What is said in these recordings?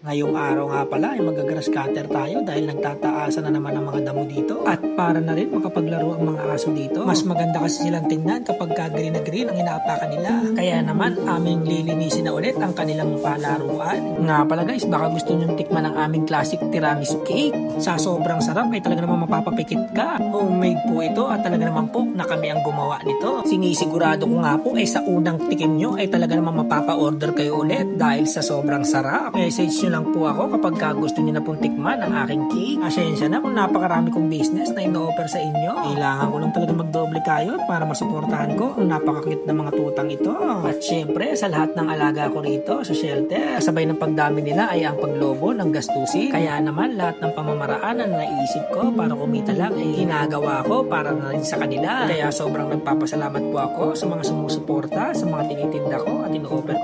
Ngayong araw nga pala ay magagrass cutter tayo dahil nagtataasan na naman ang mga damo dito. At para na rin makapaglaro ang mga aso dito. Mas maganda kasi silang tingnan kapag ka green na green ang inaapakan nila. Kaya naman aming lilinisin na ulit ang kanilang palaruan. Nga pala guys, baka gusto nyong tikman ang aming classic tiramisu cake. Sa sobrang sarap ay talaga naman mapapapikit ka. Homemade po ito at talaga naman po na kami ang gumawa nito. Sinisigurado ko nga po ay sa unang tikim nyo ay talaga naman mapapa-order kayo ulit dahil sa sobrang sarap. Message nyo lang po ako kapag ka gusto nyo na pong tikman ang aking cake. Asensya na kung napakarami kong business na ino-offer sa inyo. Kailangan ko lang talaga magdoble kayo para masuportahan ko ang napakakit na mga tutang ito. At syempre sa lahat ng alaga ko rito sa shelter, kasabay ng pagdami nila ay ang paglobo ng gastusin. Kaya naman lahat ng pamamaraan na naisip ko para kumita lang ay ginagawa ko para na rin sa kanila. Kaya sobrang nagpapasalamat po ako sa mga sumusuporta,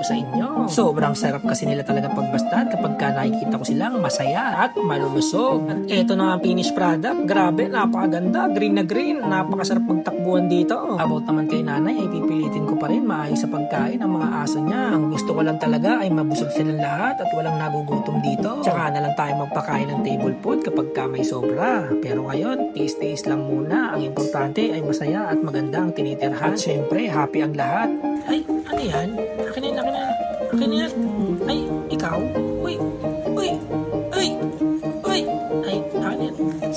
sa inyo. Sobrang sarap kasi nila talaga pagbastad kapag ka nakikita ko silang masaya at malulusog. At eto na ang finished product. Grabe, napakaganda. Green na green. Napakasarap magtakbuhan dito. About naman kay nanay ay pipilitin ko pa rin maayos sa pagkain ang mga aso niya. Ang gusto ko lang talaga ay mabusog silang lahat at walang nagugutom dito. Tsaka na lang tayo magpakain ng table food kapag ka may sobra. Pero ngayon, taste-taste lang muna. Ang importante ay masaya at maganda ang tinitirhan. At syempre, happy ang lahat. Ay, ano yan? Akin yan, akin yan. Akin yan. Ay, ikaw? Uy,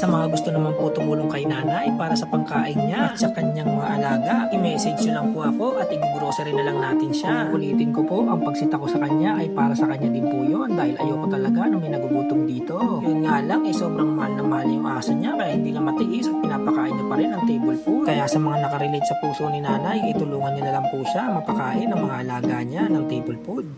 Sa mga gusto naman po tumulong kay nanay para sa pangkain niya at sa kanyang mga alaga, i-message nyo lang po ako at i-grocery na lang natin siya. Ulitin ko po, ang pagsita ko sa kanya ay para sa kanya din po yun dahil ayoko talaga na may nagugutom dito. Yun nga lang, eh sobrang mahal na mahal yung aso niya kaya hindi na matiis at pinapakain niya pa rin ang table food. Kaya sa mga nakarelate sa puso ni nanay, itulungan niyo na lang po siya mapakain ang mga alaga niya ng table food.